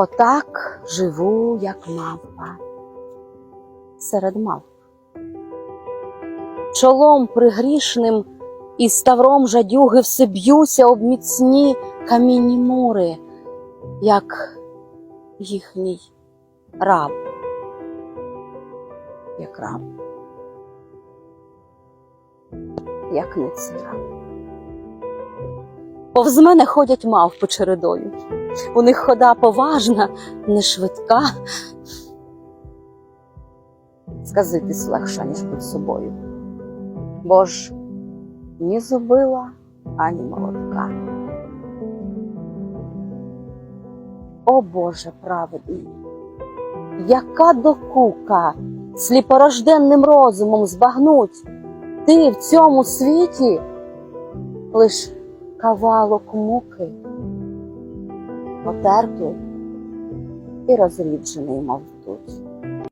Отак живу, як мавпа, серед мавп. Чолом пригрішним і ставром жадюги все б'юся об міцні камінні мури, як їхній раб, як раб, як не раб. Повз мене ходять мавпи чередою. У них хода поважна, не швидка. Сказитись легше, ніж бути собою. Бо ж ні зубила, ані молотка. О Боже праведний, яка докука сліпорожденним розумом збагнуть ти в цьому світі лиш кавалок муки, потерплий і розріджений, мов.